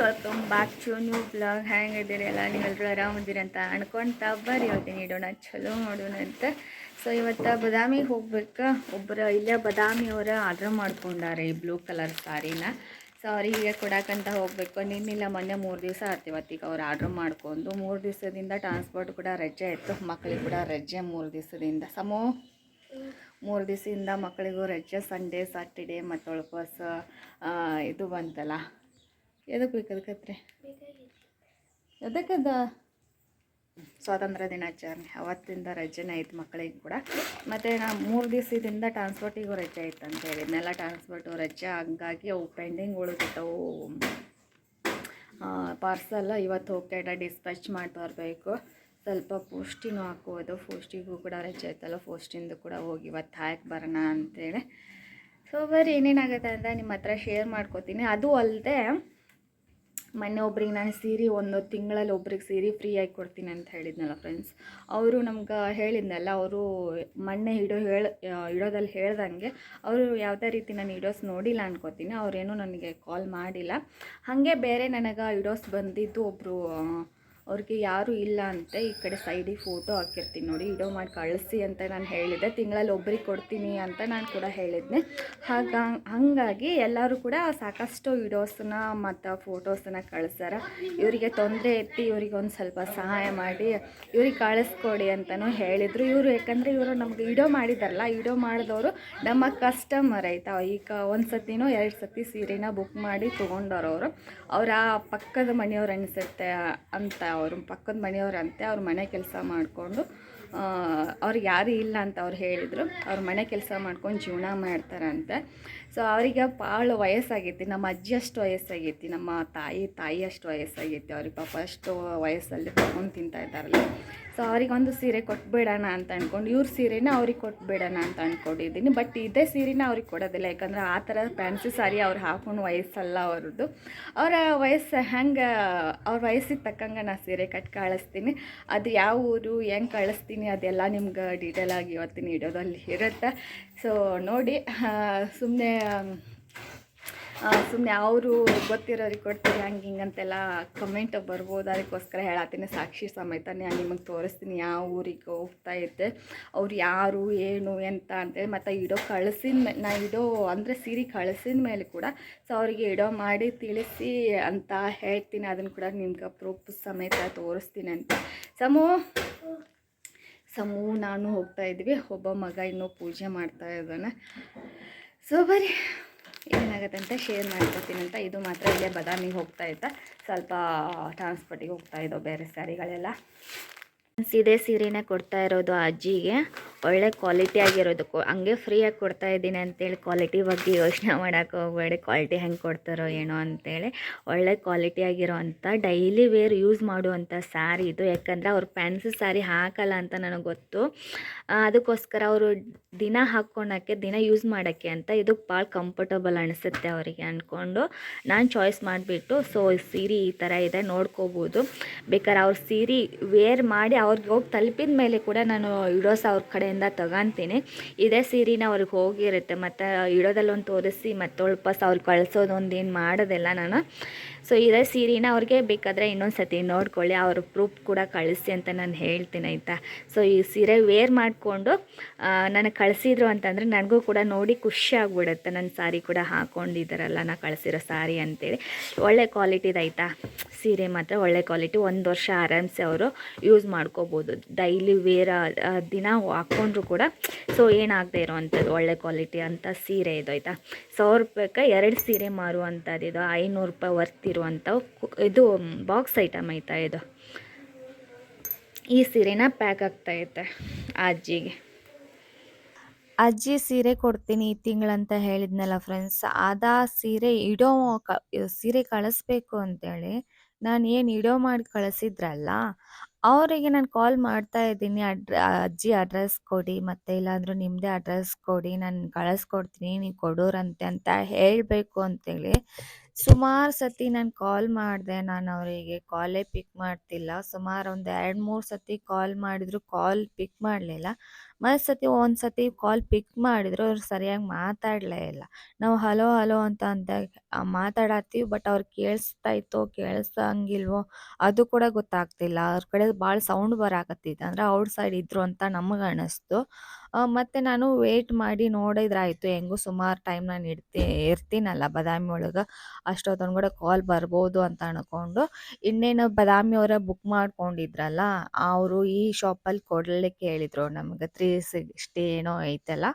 Welcome back to new blog ಹೆಂಗಿದ್ದೀರಿ ಎಲ್ಲ ನೀವೆಲ್ಲರೂ ಆರಾಮಿದ್ದೀರಿ ಅಂತ ಅನ್ಕೊಂತ ಬರ್ರಿ ಇವತ್ತಿನ ಇಡೋಣ ಚಲೋ ಮಾಡೋಣ ಅಂತ. ಸೊ ಇವತ್ತು ಬದಾಮಿಗೆ ಹೋಗ್ಬೇಕು? ಒಬ್ಬರು ಇಲ್ಲೇ ಅವರ ಆರ್ಡ್ರ್ ಮಾಡ್ಕೊಂಡಾರೆ ಈ ಬ್ಲೂ ಕಲರ್ ಸಾರಿನ. ಸೊ ಅವರಿಗೆ ಕೊಡಕ್ಕಂತ ಹೋಗಬೇಕು. ನಿನ್ನಿಲ್ಲ ಮೊನ್ನೆ ಮೂರು ದಿವಸ ಆಯ್ತು ಇವತ್ತಿಗೆ ಅವ್ರು ಆರ್ಡ್ರ್ ಮಾಡ್ಕೊಂಡು. ಮೂರು ದಿವಸದಿಂದ ಟ್ರಾನ್ಸ್ಪೋರ್ಟ್ ಕೂಡ ರಜೆ ಇತ್ತು. ಮಕ್ಕಳಿಗೆ ಕೂಡ ರಜೆ ಮೂರು ದಿವಸದಿಂದ. ಸಮೋ, ಮೂರು ದಿವಸದಿಂದ ಮಕ್ಕಳಿಗೂ ರಜೆ. ಸಂಡೇ ಸಾಟರ್ಡೇ ಮತ್ತು ಇದು ಬಂತಲ್ಲ. ಎದಕ್ಕೆ ಬೇಕದಕ್ಕತ್ರಿ ಎದಕ್ಕದ? ಸ್ವಾತಂತ್ರ್ಯ ದಿನಾಚರಣೆ. ಅವತ್ತಿಂದ ರಜೆನೇ ಆಯ್ತು ಮಕ್ಕಳಿಗೆ ಕೂಡ. ಮತ್ತು ನಾ ಮೂರು ದಿವಸದಿಂದ ಟ್ರಾನ್ಸ್ಪೋರ್ಟಿಗೂ ರಜೆ ಆಯ್ತು ಅಂತ ಹೇಳಿದ್ನೆಲ್ಲ ಟ್ರಾನ್ಸ್ಪೋರ್ಟು ರಜೆ, ಹಂಗಾಗಿ ಅವು ಪೆಂಡಿಂಗ್ ಉಳಿದಿದ್ದವು ಪಾರ್ಸಲ್ ಇವತ್ತು ಹೋಗ್ತಾ ಡಿಸ್ಪ್ಯಾಚ್ ಮಾಡಿ ಬರಬೇಕು ಸ್ವಲ್ಪ ಪೋಸ್ಟಿನೂ ಹಾಕೋದು. ಪೋಸ್ಟಿಗೂ ಕೂಡ ರಜೆ ಆಯ್ತಲ್ಲ, ಪೋಸ್ಟಿಂದು ಕೂಡ ಹೋಗಿ ಇವತ್ತು ಹಾಕಿ ಬರೋಣ ಅಂತೇಳಿ. ಸೊ ಬರೀ ಏನೇನಾಗುತ್ತೆ ಅಂತ ನಿಮ್ಮ ಹತ್ರ ಶೇರ್ ಮಾಡ್ಕೋತೀನಿ. ಅದು ಅಲ್ಲದೆ ಮೊನ್ನೆ ಒಬ್ರಿಗೆ ನಾನು ಸೀರೆ ಒಂದು ತಿಂಗಳಲ್ಲಿ ಒಬ್ರಿಗೆ ಸೀರೆ ಫ್ರೀಯಾಗಿ ಕೊಡ್ತೀನಿ ಅಂತ ಹೇಳಿದ್ನಲ್ಲ ಫ್ರೆಂಡ್ಸ್ ಅವರು ನಮ್ಗೆ ಹೇಳಿದ್ನಲ್ಲ, ಅವರು ಮೊನ್ನೆ ಇಡೋ ಹೇಳ ಇಡೋದಲ್ಲಿ ಹೇಳ್ದಂಗೆ, ಅವರು ಯಾವುದೇ ರೀತಿ ನಾನು ಇಡೋಸ್ ನೋಡಿಲ್ಲ ಅನ್ಕೋತೀನಿ, ಅವರೇನು ನನಗೆ ಕಾಲ್ ಮಾಡಿಲ್ಲ. ಹಾಗೆ ಬೇರೆ ನನಗೆ ಇಡೋಸ್ ಬಂದಿದ್ದು ಒಬ್ಬರು ಅವ್ರಿಗೆ ಯಾರೂ ಇಲ್ಲ ಅಂತ ಈ ಕಡೆ ಸೈಡಿಗೆ ಫೋಟೋ ಹಾಕಿರ್ತೀನಿ ನೋಡಿ ಇಡೋ ಮಾಡಿ ಕಳಿಸಿ ಅಂತ ನಾನು ಹೇಳಿದೆ ತಿಂಗಳಲ್ಲಿ ಒಬ್ರಿಗೆ ಕೊಡ್ತೀನಿ ಅಂತ ನಾನು ಕೂಡ ಹೇಳಿದ್ನೆ. ಹಾಗ, ಹಾಗಾಗಿ ಎಲ್ಲರೂ ಕೂಡ ಸಾಕಷ್ಟು ವಿಡಿಯೋಸನ್ನ ಮತ್ತು ಫೋಟೋಸನ್ನು ಕಳಿಸ್ಯಾರ. ಇವರಿಗೆ ತೊಂದರೆ ಎತ್ತಿ ಇವರಿಗೆ ಒಂದು ಸ್ವಲ್ಪ ಸಹಾಯ ಮಾಡಿ, ಇವ್ರಿಗೆ ಕಳಿಸ್ಕೊಡಿ ಅಂತಲೂ ಹೇಳಿದರು. ಇವರು ಯಾಕಂದರೆ ಇವರು ನಮ್ಗೆ ವಿಡಿಯೋ ಮಾಡಿದಾರಲ್ಲ ವಿಡಿಯೋ ಮಾಡಿದವರು ನಮ್ಮ ಕಸ್ಟಮರ್ ಆಯಿತಾ. ಈಗ ಒಂದು ಸತಿನೋ ಎರಡು ಸತಿ ಸೀರೆನ ಬುಕ್ ಮಾಡಿ ತೊಗೊಂಡವ್ರವರು. ಅವರ ಪಕ್ಕದ ಮನೆಯವ್ರು ಅನಿಸುತ್ತೆ ಅಂತ ಅವರು ಪಕ್ಕದ ಮನೆಯವರಂತೆ ಅವ್ರ ಮನೆ ಕೆಲಸ ಮಾಡಿಕೊಂಡು ಅವ್ರಿಗೆ ಯಾರೂ ಇಲ್ಲ ಅಂತ ಅವ್ರು ಹೇಳಿದರು. ಅವ್ರ ಮನೆ ಕೆಲಸ ಮಾಡ್ಕೊಂಡು ಜೀವನ ಮಾಡ್ತಾರಂತೆ. ಸೊ ಅವರಿಗೆ ಭಾಳ ವಯಸ್ಸಾಗೈತಿ. ನಮ್ಮ ಅಜ್ಜಿ ಅಷ್ಟು ವಯಸ್ಸಾಗೈತಿ, ನಮ್ಮ ತಾಯಿ ತಾಯಿ ಅಷ್ಟು ವಯಸ್ಸಾಗೈತಿ. ಅವ್ರಿಗೆ ಪಾಪ ಅಷ್ಟು ವಯಸ್ಸಲ್ಲಿ ತಗೊಂಡು ತಿಂತಾ ಇದ್ದಾರಲ್ಲ. ಸೊ ಅವ್ರಿಗೆ ಒಂದು ಸೀರೆ ಕೊಟ್ಬಿಡೋಣ ಅಂತ ಅಂದ್ಕೊಂಡು ಇವ್ರ ಸೀರೆನ ಅವ್ರಿಗೆ ಕೊಟ್ಬಿಡೋಣ ಅಂತ ಅಂದ್ಕೊಂಡಿದ್ದೀನಿ ಬಟ್ ಇದೇ ಸೀರೆನ ಅವ್ರಿಗೆ ಕೊಡೋದಿಲ್ಲ. ಯಾಕಂದ್ರೆ ಆ ಥರ ಫ್ಯಾನ್ಸಿ ಸಾರಿ ಅವ್ರು ಹಾಕೊಂಡು ವಯಸ್ಸಲ್ಲ ಅವ್ರದ್ದು ಅವರ ವಯಸ್ಸು ಹೆಂಗೆ, ಅವ್ರ ವಯಸ್ಸಿಗೆ ತಕ್ಕಂಗೆ ನಾ ಸೀರೆ ಕಟ್ಟಿ ಕಳಿಸ್ತೀನಿ. ಅದು ಯಾವ ಊರು, ಹೆಂಗೆ ಕಳಿಸ್ತೀನಿ ಅದೆಲ್ಲ ನಿಮ್ಗೆ ಆಗಿ ಇವತ್ತಿನ ವಿಡಿಯೋದಲ್ಲಿ ಇರುತ್ತೆ. ಸೊ ನೋಡಿ ಸುಮ್ಮನೆ ಸುಮ್ಮನೆ ಅವರು ಗೊತ್ತಿರೋರಿಗೆ ಕೊಡ್ತೀರಿ ಹಂಗೆ ಹಿಂಗಂತೆಲ್ಲ ಕಮೆಂಟ್ ಬರ್ಬೋದು. ಅದಕ್ಕೋಸ್ಕರ ಹೇಳತ್ತೀನಿ ಸಾಕ್ಷಿ ಸಮೇತ ನಾನು ನಿಮಗೆ ತೋರಿಸ್ತೀನಿ ಯಾವ ಊರಿಗೆ ಹೋಗ್ತಾ ಇದ್ದೆ. ಅವ್ರು ಯಾರು, ಏನು, ಎಂತ ಅಂತೇಳಿ ಮತ್ತು ಇಡೋ ಕಳಿಸಿದ ಮೇಲೆ ನಾ ಇಡೋ ಅಂದರೆ ಸೀರೆ ಕಳಿಸಿದ ಮೇಲೆ ಕೂಡ ಸೊ ಅವರಿಗೆ ಇಡೋ ಮಾಡಿ ತಿಳಿಸಿ ಅಂತ ಹೇಳ್ತೀನಿ. ಅದನ್ನು ಕೂಡ ನಿಮ್ಗೆ ಪ್ರೂಫ್ ಸಮೇತ ತೋರಿಸ್ತೀನಿ ಅಂತ. ಸಮೂ ಸಮೂ, ನಾನು ಹೋಗ್ತಾ ಇದ್ವಿ. ಒಬ್ಬ ಮಗ ಇನ್ನೂ ಪೂಜೆ ಮಾಡ್ತಾ ಇದ್ದಾನೆ. ಸೊ ಬರೀ ಏನಾಗುತ್ತೆ ಅಂತ ಶೇರ್ ಮಾಡ್ಕೊತೀನಿ ಅಂತ. ಇದು ಮಾತ್ರ ಇಲ್ಲೇ ಬದಾಮಿಗೆ ಹೋಗ್ತಾ ಇದ್ದ. ಸ್ವಲ್ಪ ಟ್ರಾನ್ಸ್ಪೋರ್ಟಿಗೆ ಹೋಗ್ತಾ ಇದ್ದೋ ಬೇರೆ ಸ್ಯಾರಿಗಳೆಲ್ಲ ಇದೇ ಸೀರೆನೇ ಕೊಡ್ತಾ ಇರೋದು ಅಜ್ಜಿಗೆ. ಒಳ್ಳೆ ಕ್ವಾಲಿಟಿ ಆಗಿರೋದು ಕೊ ಹಂಗೆ ಫ್ರೀಯಾಗಿ ಕೊಡ್ತಾ ಇದ್ದೀನಿ ಅಂತೇಳಿ ಕ್ವಾಲಿಟಿ ಬಗ್ಗೆ ಯೋಚನೆ ಮಾಡೋಕೆ ಹೋಗಬೇಡಿ. ಕ್ವಾಲಿಟಿ ಹೆಂಗೆ ಕೊಡ್ತಾರೋ ಏನೋ ಅಂತೇಳಿ. ಒಳ್ಳೆ ಕ್ವಾಲಿಟಿ ಆಗಿರೋವಂಥ ಡೈಲಿ ವೇರ್ ಯೂಸ್ ಮಾಡುವಂಥ ಸ್ಯಾರಿ ಇದು. ಯಾಕಂದರೆ ಅವ್ರು ಫ್ಯಾನ್ಸಿ ಸ್ಯಾರಿ ಹಾಕಲ್ಲ ಅಂತ ನನಗೆ ಗೊತ್ತು. ಅದಕ್ಕೋಸ್ಕರ ಅವರು ದಿನ ಹಾಕ್ಕೊಳಕ್ಕೆ, ದಿನ ಯೂಸ್ ಮಾಡೋಕ್ಕೆ ಅಂತ ಇದು ಭಾಳ ಕಂಫರ್ಟಬಲ್ ಅನಿಸುತ್ತೆ ಅವರಿಗೆ ಅಂದ್ಕೊಂಡು ನಾನು ಚಾಯ್ಸ್ ಮಾಡಿಬಿಟ್ಟು ಸೊ ಸೀರೆ ಈ ಥರ ಇದೆ ನೋಡ್ಕೋಬೋದು. ಬೇಕಾದ್ರೆ ಅವ್ರ ಸೀರೆ ವೇರ್ ಮಾಡಿ ಅವ್ರಿಗೆ ಹೋಗಿ ತಲುಪಿದ ಮೇಲೆ ಕೂಡ ನಾನು ವಿಡಿಯೋಸ್ ಅವ್ರ ಕಡೆಯಿಂದ ತಗೊಂತೀನಿ. ಇದೇ ಸೀರೆನ ಅವ್ರಿಗೆ ಹೋಗಿರುತ್ತೆ. ಮತ್ತು ಇಡೋದಲ್ಲೊಂದು ತೋರಿಸಿ ಮತ್ತೊಳ್ಪಸ್ ಅವ್ರಿಗೆ ಕಳಿಸೋದೊಂದು ಏನು ಮಾಡೋದಿಲ್ಲ ನಾನು. ಸೊ ಇದೇ ಸೀರೆನ ಅವ್ರಿಗೆ ಬೇಕಾದರೆ ಇನ್ನೊಂದು ಸತಿ ನೋಡ್ಕೊಳ್ಳಿ, ಅವ್ರ ಪ್ರೂಫ್ ಕೂಡ ಕಳಿಸಿ ಅಂತ ನಾನು ಹೇಳ್ತೀನಿ ಆಯಿತಾ? ಸೊ ಈ ಸೀರೆ ವೇರ್ ಮಾಡಿಕೊಂಡು ನನಗೆ ಕಳಿಸಿದ್ರು ಅಂತಂದರೆ ನನಗೂ ಕೂಡ ನೋಡಿ ಖುಷಿ ಆಗ್ಬಿಡುತ್ತೆ. ನನ್ನ ಸಾರಿ ಕೂಡ ಹಾಕ್ಕೊಂಡಿದ್ದಾರಲ್ಲ ನಾನು ಕಳಿಸಿರೋ ಸಾರಿ ಅಂತೇಳಿ. ಒಳ್ಳೆ ಕ್ವಾಲಿಟಿದು ಆಯಿತಾ? ಸೀರೆ ಮಾತ್ರ ಒಳ್ಳೆ ಕ್ವಾಲಿಟಿ ಒಂದು ವರ್ಷ ಆರಾಮ್ಸೆ ಅವರು ಯೂಸ್ ಮಾಡ್ಕೋಬೋದು. ಡೈಲಿ ವೇರ್ ದಿನ ಹಾಕ್ಕೊಂಡ್ರು ಕೂಡ ಸೊ ಏನಾಗದೆ ಇರೋವಂಥದ್ದು ಒಳ್ಳೆ ಕ್ವಾಲಿಟಿ ಅಂತ ಸೀರೆ ಇದು ಆಯಿತಾ? ಸಾವಿರ ರೂಪಾಯಿಗೆ ಎರಡು ಸೀರೆ ಮಾರುವಂಥದ್ದು ಇದು. ಐನೂರು ರೂಪಾಯಿ ವರ್ತ್ ಇರುವಂಥವು ಇದು ಬಾಕ್ಸ್ ಐಟಮ್ ಐತಾ ಇದು. ಈ ಸೀರೆನ ಪ್ಯಾಕ್ ಆಗ್ತಾ ಆಗ್ತಾಯಿತ್ತೆ ಅಜ್ಜಿಗೆ. ಅಜ್ಜಿ ಸೀರೆ ಕೊಡ್ತೀನಿ ಈ ತಿಂಗಳಂತ ಹೇಳಿದ್ನಲ್ಲ ಫ್ರೆಂಡ್ಸ್ ಅದ ಸೀರೆ ಇಡೋ ಸೀರೆ ಕಳಿಸ್ಬೇಕು ಅಂತೇಳಿ ನಾನು ಏನು ಇಡೋ ಮಾಡಿ ಕಳಿಸಿದ್ರಲ್ಲ ಅವರಿಗೆ ನಾನು ಕಾಲ್ ಮಾಡ್ತಾ ಇದ್ದೀನಿ. ಅಡ್ರ ಅಜ್ಜಿ ಅಡ್ರೆಸ್ ಕೊಡಿ ಮತ್ತೆ ಇಲ್ಲಾಂದ್ರೂ ನಿಮ್ಮದೇ ಅಡ್ರೆಸ್ ಕೊಡಿ. ನಾನು ಕಳಿಸ್ಕೊಡ್ತೀನಿ. ನೀವು ಕೊಡೋರಂತೆ ಅಂತ ಹೇಳಬೇಕು ಅಂತೇಳಿ. ಸುಮಾರು ಸತಿ ನಾನು ಕಾಲ್ ಮಾಡಿದೆ. ನಾನು ಅವರಿಗೆ ಕಾಲೇ ಪಿಕ್ ಮಾಡ್ತಿಲ್ಲ. ಸುಮಾರು ಒಂದು ಎರಡು ಮೂರು ಸತಿ ಕಾಲ್ ಮಾಡಿದ್ರು ಕಾಲ್ ಪಿಕ್ ಮಾಡಲಿಲ್ಲ. ಮತ್ತು ಒಂದ್ಸತಿ ಒಂದು ಸತಿ ಕಾಲ್ ಪಿಕ್ ಮಾಡಿದ್ರು ಅವ್ರು ಸರಿಯಾಗಿ ಮಾತಾಡಲೇ ಇಲ್ಲ. ನಾವು ಹಲೋ ಹಲೋ ಅಂತ ಅಂತ ಮಾತಾಡತ್ತೀವಿ ಬಟ್ ಅವ್ರು ಕೇಳಿಸ್ತಾ ಇತ್ತೋ, ಕೇಳಿಸಂಗಿಲ್ವೋ ಅದು ಕೂಡ ಗೊತ್ತಾಗ್ತಿಲ್ಲ. ಅವ್ರ ಕಡೆ ಭಾಳ ಸೌಂಡ್ ಬರಾಕತ್ತಿತ್ತು. ಅಂದ್ರೆ ಔಟ್ ಸೈಡ್ ಇದ್ರು ಅಂತ ನಮಗೆ ಅನ್ನಿಸ್ತು ಮತ್ತು ನಾನು ವೇಟ್ ಮಾಡಿ ನೋಡಿದ್ರಾಯ್ತು, ಹೆಂಗೂ ಸುಮಾರು ಟೈಮ್ ನಾನು ಇಡ್ತಿ, ಇರ್ತೀನಲ್ಲ ಬಾದಾಮಿ ಒಳಗೆ ಕೂಡ ಕಾಲ್ ಬರ್ಬೋದು ಅಂತ ಅನ್ಕೊಂಡು, ಇನ್ನೇನು ಬಾದಾಮಿ ಅವರ ಬುಕ್ ಮಾಡ್ಕೊಂಡಿದ್ರಲ್ಲ, ಅವರು ಈ ಶಾಪಲ್ಲಿ ಕೊಡಲಿಕ್ಕೆ ಹೇಳಿದ್ರು ನಮ್ಗೆ ತ್ರೀ ಸಿಕ್ಸ್ಟಿ ಏನೋ ಐತಲ್ಲ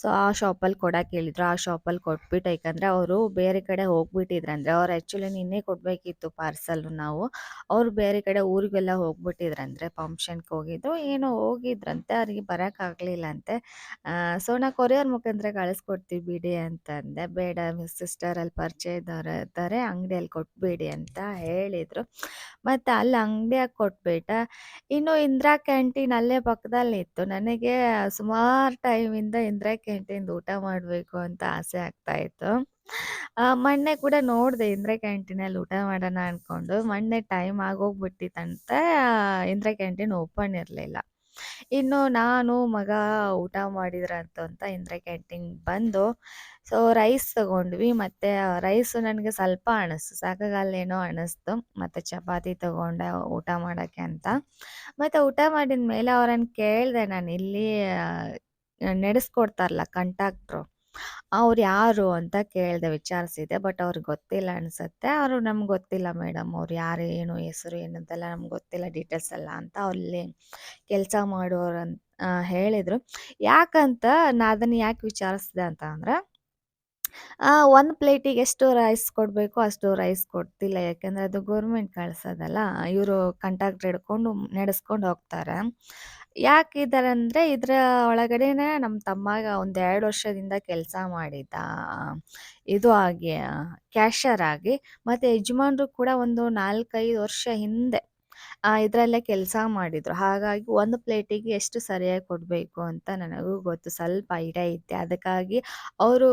ಸೊ ಆ ಶಾಪಲ್ಲಿ ಕೊಡಕ್ಕೆ ಹೇಳಿದ್ರು ಆ ಶಾಪಲ್ಲಿ ಕೊಟ್ಬಿಟ್ಟು ಯಾಕಂದರೆ ಅವರು ಬೇರೆ ಕಡೆ ಹೋಗ್ಬಿಟ್ಟಿದ್ರಂದ್ರೆ, ಅವ್ರು ಆ್ಯಕ್ಚುಲಿ ನಿನ್ನೆ ಕೊಡಬೇಕಿತ್ತು ಪಾರ್ಸಲ್ಲು ನಾವು, ಅವ್ರು ಬೇರೆ ಕಡೆ ಊರಿಗೆಲ್ಲ ಹೋಗ್ಬಿಟ್ಟಿದ್ರಂದ್ರೆ ಫಂಕ್ಷನ್ಗೆ ಹೋಗಿದ್ರು ಏನೋ ಹೋಗಿದ್ರಂತೆ, ಅವ್ರಿಗೆ ಬರೋಕ್ಕಾಗಲಿಲ್ಲಂತೆ ಸೊ ನಾ ಕೊರಿಯರ್ ಮುಖಾಂತರ ಕಳಿಸ್ಕೊಡ್ತೀವಿ ಬಿಡಿ ಅಂತಂದೆ. ಬೇಡ ಸಿಸ್ಟರ್ ಅಲ್ಲಿ ಪರಿಚಯ ಇದ್ದಾರೆ ಅಂಗಡಿಯಲ್ಲಿ ಕೊಟ್ಬಿಡಿ ಅಂತ ಹೇಳಿದರು. ಮತ್ತು ಅಲ್ಲಿ ಅಂಗಡಿಯಾಗಿ ಕೊಟ್ಬಿಟ್ಟ. ಇನ್ನು ಇಂದಿರಾ ಕ್ಯಾಂಟೀನ್ ಅಲ್ಲೇ ಪಕ್ಕದಲ್ಲಿತ್ತು ನನಗೆ ಸುಮಾರು ಟೈಮಿಂದ ಇಂದಿರಾ ಕ್ಯಾಂಟೀನ್ ಊಟ ಮಾಡಬೇಕು ಅಂತ ಆಸೆ ಆಗ್ತಾಯಿತ್ತು ಮೊನ್ನೆ ಕೂಡ ನೋಡಿದೆ ಇಂದಿರಾ ಕ್ಯಾಂಟೀನಲ್ಲಿ ಊಟ ಮಾಡೋಣ ಅಂದ್ಕೊಂಡು ಮೊನ್ನೆ ಟೈಮ್ ಆಗೋಗ್ಬಿಟ್ಟಿತ್ತಂತೆ. ಇಂದಿರಾ ಕ್ಯಾಂಟೀನ್ ಓಪನ್ ಇರಲಿಲ್ಲ. ಇನ್ನು ನಾನು ಮಗ ಊಟ ಮಾಡಿದ್ರಂತ ಅಂತ ಇಂದ್ರ ಕ್ಯಾಂಟೀನ್‌ಗೆ ಬಂದು ಸೊ ರೈಸ್ ತಗೊಂಡ್ವಿ. ಮತ್ತೆ ರೈಸು ನನಗೆ ಸ್ವಲ್ಪ ಅನಿಸ್ತು ಸಾಕಾಗಲ್ಲೇನೋ ಅನಿಸ್ತು ಮತ್ತೆ ಚಪಾತಿ ತಗೊಂಡೆ ಊಟ ಮಾಡೋಕ್ಕೆ ಅಂತ. ಮತ್ತೆ ಊಟ ಮಾಡಿದ ಮೇಲೆ ಅವರನ್ನು ಕೇಳಿದೆ ನಾನು ಇಲ್ಲಿ ನಡೆಸ್ಕೊಡ್ತಾರಲ್ಲ ಕಂಟಾಕ್ಟ್ರು ಅವ್ರು ಯಾರು ಅಂತ ಕೇಳಿದೆ ವಿಚಾರಿಸಿದೆ, ಬಟ್ ಅವ್ರಿಗೆ ಗೊತ್ತಿಲ್ಲ ಅನ್ಸುತ್ತೆ. ಅವರು ನಮ್ಗೆ ಗೊತ್ತಿಲ್ಲ ಮೇಡಮ್ ಅವ್ರು ಯಾರು, ಏನು, ಹೆಸರು ಏನು ಅಂತೆಲ್ಲ ನಮ್ಗೆ ಗೊತ್ತಿಲ್ಲ ಡೀಟೇಲ್ಸ್ ಎಲ್ಲ ಅಂತ ಅಲ್ಲಿ ಕೆಲಸ ಮಾಡೋರು ಅಂತ ಹೇಳಿದರು. ಯಾಕಂತ ನಾ ಅದನ್ನು ಯಾಕೆ ವಿಚಾರಿಸಿದೆ ಅಂತ ಅಂದ್ರೆ ಒಂದು ಪ್ಲೇಟಿಗೆ ಎಷ್ಟು ರೈಸ್ ಕೊಡಬೇಕು ಅಷ್ಟು ರೈಸ್ ಕೊಡ್ತಿಲ್ಲ. ಯಾಕೆಂದರೆ ಅದು ಗೌರ್ಮೆಂಟ್ ಕಳ್ಸೋದಲ್ಲ, ಇವರು ಕಂಟ್ಯಾಕ್ಟ್ ಹಿಡ್ಕೊಂಡು ನಡೆಸ್ಕೊಂಡು ಹೋಗ್ತಾರೆ. ಅಂದರೆ ಇದರ ಒಳಗಡೆನೆ ನಮ್ಮ ತಮ್ಮಗ ಒಂದೆರಡು ವರ್ಷದಿಂದ ಕೆಲಸ ಮಾಡಿದ್ದ ಇದು ಆಗಿ, ಕ್ಯಾಶರ್ ಆಗಿ, ಮತ್ತೆ ಯಜಮಾನ್ರು ಕೂಡ ಒಂದು ನಾಲ್ಕೈದು ವರ್ಷ ಹಿಂದೆ ಇದರಲ್ಲೇ ಕೆಲಸ ಮಾಡಿದ್ರು. ಹಾಗಾಗಿ ಒಂದು ಪ್ಲೇಟಿಗೆ ಎಷ್ಟು ಸರಿಯಾಗಿ ಕೊಡಬೇಕು ಅಂತ ನನಗೂ ಗೊತ್ತು. ಸ್ವಲ್ಪ ಐಡಿಯಾ ಇದೆ ಅದಕ್ಕಾಗಿ ಅವರು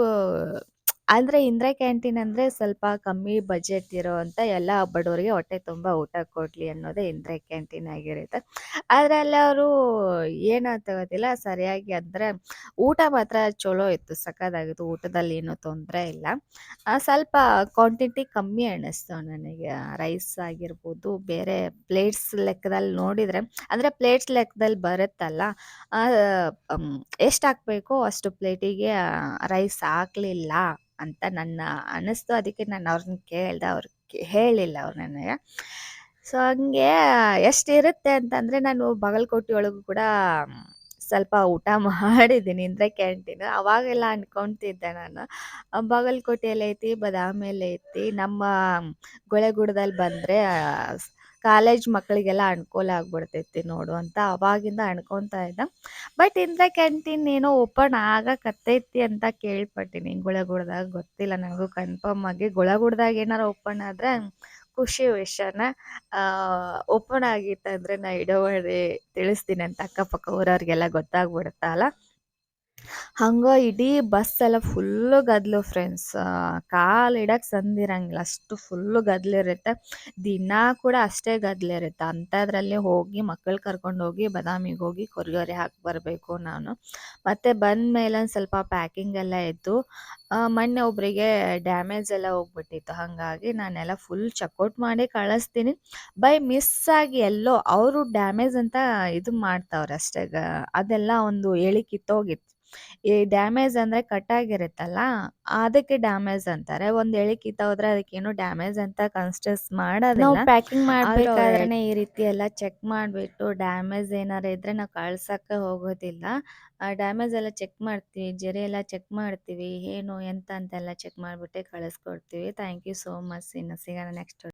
ಅಂದರೆ ಇಂದಿರಾ ಕ್ಯಾಂಟೀನ್ ಅಂದರೆ ಸ್ವಲ್ಪ ಕಮ್ಮಿ ಬಜೆಟ್ ಇರೋವಂಥ ಎಲ್ಲ ಬಡವರಿಗೆ ಹೊಟ್ಟೆ ತುಂಬ ಊಟ ಕೊಡಲಿ ಅನ್ನೋದೇ ಇಂದಿರಾ ಕ್ಯಾಂಟೀನ್ ಆಗಿರುತ್ತೆ. ಅದರಲ್ಲಿ ಅವರು ಏನಂತ ಗೊತ್ತಿಲ್ಲ ಸರಿಯಾಗಿ ಅಂದರೆ ಊಟ ಮಾತ್ರ ಚಲೋ ಇತ್ತು, ಸಖತ್ತಾಗಿತ್ತು, ಊಟದಲ್ಲಿ ಏನೂ ತೊಂದರೆ ಇಲ್ಲ. ಸ್ವಲ್ಪ ಕ್ವಾಂಟಿಟಿ ಕಮ್ಮಿ ಅನ್ನಿಸ್ತು ನನಗೆ. ರೈಸ್ ಆಗಿರ್ಬೋದು, ಬೇರೆ ಪ್ಲೇಟ್ಸ್ ಲೆಕ್ಕದಲ್ಲಿ ನೋಡಿದರೆ, ಅಂದರೆ ಪ್ಲೇಟ್ಸ್ ಲೆಕ್ಕದಲ್ಲಿ ಬರುತ್ತಲ್ಲ ಎಷ್ಟು ಹಾಕಬೇಕು ಅಷ್ಟು ಪ್ಲೇಟಿಗೆ ರೈಸ್ ಹಾಕಲಿಲ್ಲ. ಅಂತ ನನ್ನ ಅನ್ನಿಸ್ತು ಅದಕ್ಕೆ ನಾನು ಅವ್ರನ್ನ ಕೇಳಿದೆ, ಅವ್ರು ಹೇಳಿಲ್ಲ ಅವ್ರು ನನಗೆ. ಸೊ ಹಂಗೆ ಎಷ್ಟಿರುತ್ತೆ ಅಂತಂದರೆ ನಾನು ಬಾಗಲಕೋಟೆ ಒಳಗೂ ಕೂಡ ಸ್ವಲ್ಪ ಊಟ ಮಾಡಿದ್ದೀನಿ ಅಂದರೆ ಕ್ಯಾಂಟೀನು. ಅವಾಗೆಲ್ಲ ಅನ್ಕೊತಿದ್ದೆ ನಾನು. ಬಾಗಲಕೋಟೆಯಲ್ಲಿ ಐತಿ ಬಾದಾಮಿಯಲ್ಲಿ ಐತಿ ನಮ್ಮ ಗೊಳೆಗುಡದಲ್ಲಿ ಬಂದರೆ ಕಾಲೇಜ್ ಮಕ್ಕಳಿಗೆಲ್ಲ ಅನುಕೂಲ ಆಗ್ಬಿಡ್ತೈತಿ ನೋಡು ಅಂತ ಅವಾಗಿಂದ ಅನ್ಕೊತಾ ಇದ್ದ. ಬಟ್ ಇಂದ್ರ ಕ್ಯಾಂಟೀನ್ ಏನೋ ಓಪನ್ ಆಗಕತ್ತೈತಿ ಅಂತ ಕೇಳ್ಪಟ್ಟಿನಿ. ಗುಳಗುಡ್ದಾಗ ಗೊತ್ತಿಲ್ಲ. ನನಗೂ ಕನ್ಫರ್ಮ್ ಆಗಿ ಗುಳಗುಡ್ದಾಗ ಏನಾರ ಓಪನ್ ಆದ್ರೆ ಖುಷಿ ವಿಷಯನ ಓಪನ್ ಆಗಿತ್ತಂದ್ರೆ ನಾ ಇಡೋವರೆ ತಿಳಿಸ್ತೀನಿ ಅಂತ ಅಕ್ಕಪಕ್ಕ ಊರವ್ರಿಗೆಲ್ಲ ಗೊತ್ತಾಗ್ಬಿಡುತ್ತಲ್ಲ ಹಂಗೆ ಇಡೀ ಬಸ್ ಎಲ್ಲ ಫುಲ್ಲು ಗದ್ದಲು ಫ್ರೆಂಡ್ಸ್ ಕಾಲು ಇಡಕ್ಕೆ ಸಂದಿರಂಗಿಲ್ಲ. ಅಷ್ಟು ಫುಲ್ಲು ಗದ್ದಲಿರುತ್ತೆ ದಿನ ಕೂಡ ಅಷ್ಟೇ ಗದ್ದಲಿರುತ್ತೆ ಅಂಥದ್ರಲ್ಲಿ ಹೋಗಿ ಮಕ್ಕಳು ಕರ್ಕೊಂಡು ಹೋಗಿ ಬದಾಮಿಗೆ ಹೋಗಿ ಕೊರಿಯೋರಿ ಹಾಕಿ ಬರಬೇಕು ನಾನು. ಮತ್ತು ಬಂದ ಮೇಲೆ ಒಂದು ಸ್ವಲ್ಪ ಪ್ಯಾಕಿಂಗ್ ಎಲ್ಲ ಇತ್ತು ಮೊನ್ನೆ ಒಬ್ಬರಿಗೆ ಡ್ಯಾಮೇಜ್ ಎಲ್ಲ ಹೋಗ್ಬಿಟ್ಟಿತ್ತು. ಹಾಗಾಗಿ ನಾನೆಲ್ಲ ಫುಲ್ ಚೆಕ್ಔಟ್ ಮಾಡಿ ಕಳಿಸ್ತೀನಿ. ಬೈ ಮಿಸ್ ಆಗಿ ಎಲ್ಲೋ ಅವರು ಡ್ಯಾಮೇಜ್ ಅಂತ ಇದು ಮಾಡ್ತಾವ್ರೆ ಅಷ್ಟೇ. ಅದೆಲ್ಲ ಒಂದು ಎಳಿ ಕಿತ್ತೋಗಿತ್ತು. ಈ ಡ್ಯಾಮೇಜ್ ಅಂದ್ರೆ ಕಟ್ ಆಗಿರುತ್ತಲ್ಲ ಅದಕ್ಕೆ ಡ್ಯಾಮೇಜ್ ಅಂತಾರೆ. ಒಂದ್ ಎಳೆ ಕಿತ್ತೋದ್ರೆ ಅದಕ್ಕೇನು ಡ್ಯಾಮೇಜ್ ಅಂತ ಕನ್ಸ್ಟಸ್ ಮಾಡೋದಿಲ್ಲ. ಪ್ಯಾಕಿಂಗ್ ಮಾಡ್ಬೇಕಾದ್ರೆ ಈ ರೀತಿ ಎಲ್ಲ ಚೆಕ್ ಮಾಡ್ಬಿಟ್ಟು ಡ್ಯಾಮೇಜ್ ಏನಾರು ಇದ್ರೆ ನಾವು ಕಳ್ಸಕ್ಕೆ ಹೋಗೋದಿಲ್ಲ. ಡ್ಯಾಮೇಜ್ ಎಲ್ಲ ಚೆಕ್ ಮಾಡ್ತೀವಿ ಜರಿ ಎಲ್ಲ ಚೆಕ್ ಮಾಡ್ತೀವಿ ಏನು ಎಂತ ಅಂತೆಲ್ಲ ಚೆಕ್ ಮಾಡ್ಬಿಟ್ಟೆ ಕಳಿಸ್ಕೊಡ್ತೀವಿ. ಥ್ಯಾಂಕ್ ಯು ಸೋ ಮಚ್ ಇನ್ನು ಸಿಗೋಣ ನೆಕ್ಸ್ಟ್